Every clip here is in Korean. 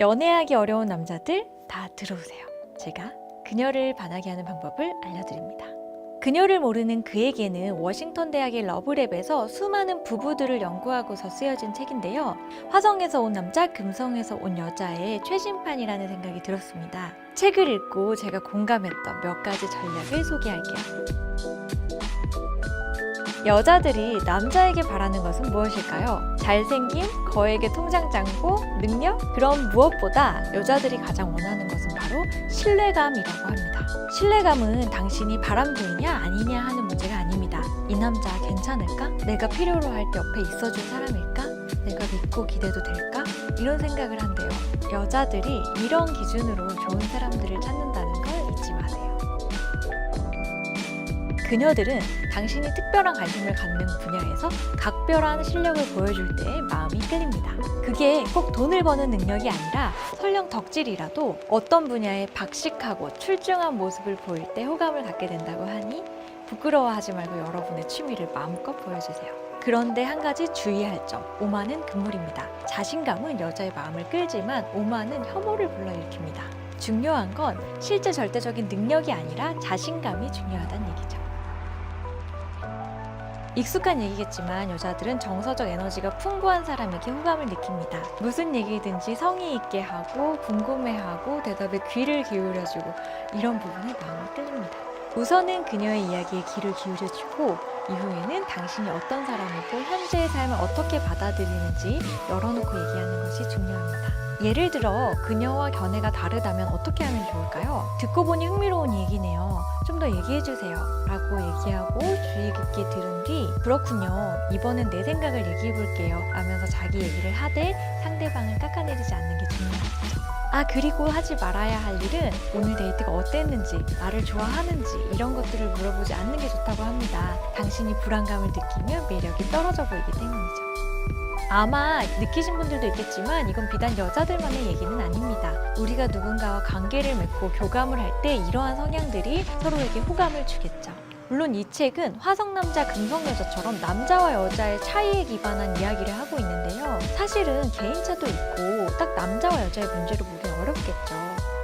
연애하기 어려운 남자들 다 들어오세요. 제가 그녀를 반하게 하는 방법을 알려드립니다. 그녀를 모르는 그에게는 워싱턴 대학의 러브랩에서 수많은 부부들을 연구하고서 쓰여진 책인데요. 화성에서 온 남자, 금성에서 온 여자의 최신판이라는 생각이 들었습니다. 책을 읽고 제가 공감했던 몇 가지 전략을 소개할게요. 여자들이 남자에게 바라는 것은 무엇일까요? 잘생김, 거액의 통장 잔고, 능력? 그럼 무엇보다 여자들이 가장 원하는 것은 바로 신뢰감이라고 합니다. 신뢰감은 당신이 바람둥이냐 아니냐 하는 문제가 아닙니다. 이 남자 괜찮을까? 내가 필요로 할 때 옆에 있어줄 사람일까? 내가 믿고 기대도 될까? 이런 생각을 한대요. 여자들이 이런 기준으로 좋은 사람들을 찾는다는 걸 잊지 마세요. 그녀들은 당신이 특별한 관심을 갖는 분야에서 각별한 실력을 보여줄 때 마음이 끌립니다. 그게 꼭 돈을 버는 능력이 아니라 설령 덕질이라도 어떤 분야에 박식하고 출중한 모습을 보일 때 호감을 갖게 된다고 하니 부끄러워하지 말고 여러분의 취미를 마음껏 보여주세요. 그런데 한 가지 주의할 점, 오만은 금물입니다. 자신감은 여자의 마음을 끌지만 오만은 혐오를 불러일으킵니다. 중요한 건 실제 절대적인 능력이 아니라 자신감이 중요하다는 얘기죠. 익숙한 얘기겠지만 여자들은 정서적 에너지가 풍부한 사람에게 호감을 느낍니다. 무슨 얘기든지 성의 있게 하고 궁금해하고 대답에 귀를 기울여주고 이런 부분에 마음이 끌립니다. 우선은 그녀의 이야기에 귀를 기울여주고 이후에는 당신이 어떤 사람이고 현재의 삶을 어떻게 받아들이는지 열어놓고 얘기하는 것이 중요합니다. 예를 들어 그녀와 견해가 다르다면 어떻게 하면 좋을까요? 듣고 보니 흥미로운 얘기네요. 좀 더 얘기해 주세요. 라고 얘기하고 주의 깊게 들은 뒤 그렇군요. 이번엔 내 생각을 얘기해 볼게요. 라면서 자기 얘기를 하되 상대방을 깎아내리지 않는 게 중요하겠죠. 아 그리고 하지 말아야 할 일은 오늘 데이트가 어땠는지 나를 좋아하는지 이런 것들을 물어보지 않는 게 좋다고 합니다. 당신이 불안감을 느끼면 매력이 떨어져 보이기 때문이죠. 아마 느끼신 분들도 있겠지만 이건 비단 여자들만의 얘기는 아닙니다. 우리가 누군가와 관계를 맺고 교감을 할 때 이러한 성향들이 서로에게 호감을 주겠죠. 물론 이 책은 화성남자 금성여자처럼 남자와 여자의 차이에 기반한 이야기를 하고 있는데요. 사실은 개인차도 있고 딱 남자와 여자의 문제로 보기 어렵겠죠.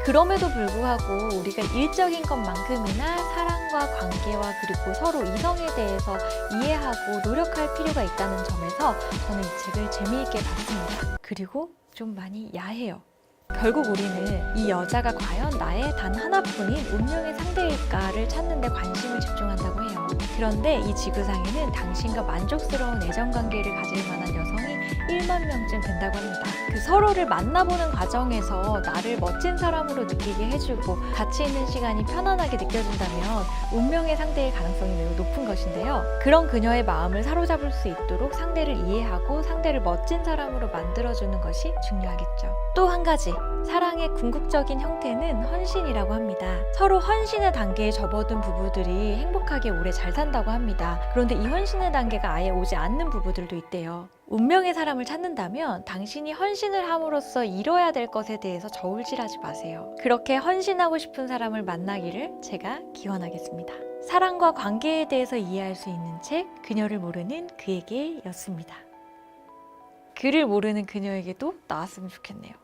그럼에도 불구하고 우리가 일적인 것만큼이나 사랑과 관계와 그리고 서로 이성에 대해서 이해하고 노력할 필요가 있다는 점에서 저는 이 책을 재미있게 봤습니다. 그리고 좀 많이 야해요. 결국 우리는 이 여자가 과연 나의 단 하나뿐인 운명의 상대일까를 찾는 데 관심을 집중한다고 해요. 그런데 이 지구상에는 당신과 만족스러운 애정 관계를 가질 만한 여성이 1만 명쯤 된다고 합니다. 그 서로를 만나보는 과정에서 나를 멋진 사람으로 느끼게 해주고 가치 있는 시간이 편안하게 느껴진다면 운명의 상대일 가능성이 매우 높은 것인데요. 그런 그녀의 마음을 사로잡을 수 있도록 상대를 이해하고 상대를 멋진 사람으로 만들어주는 것이 중요하겠죠. 또 한 가지, 사랑의 궁극적인 형태는 헌신이라고 합니다. 서로 헌신의 단계에 접어든 부부들이 행복하게 오래 잘 산다고 합니다. 그런데 이 헌신의 단계가 아예 오지 않는 부부들도 있대요. 운명의 사람을 찾는다면 당신이 헌신을 함으로써 이뤄야 될 것에 대해서 저울질하지 마세요. 그렇게 헌신하고 싶은 사람을 만나기를 제가 기원하겠습니다. 사랑과 관계에 대해서 이해할 수 있는 책, 그녀를 모르는 그에게 였습니다. 그를 모르는 그녀에게도 나왔으면 좋겠네요.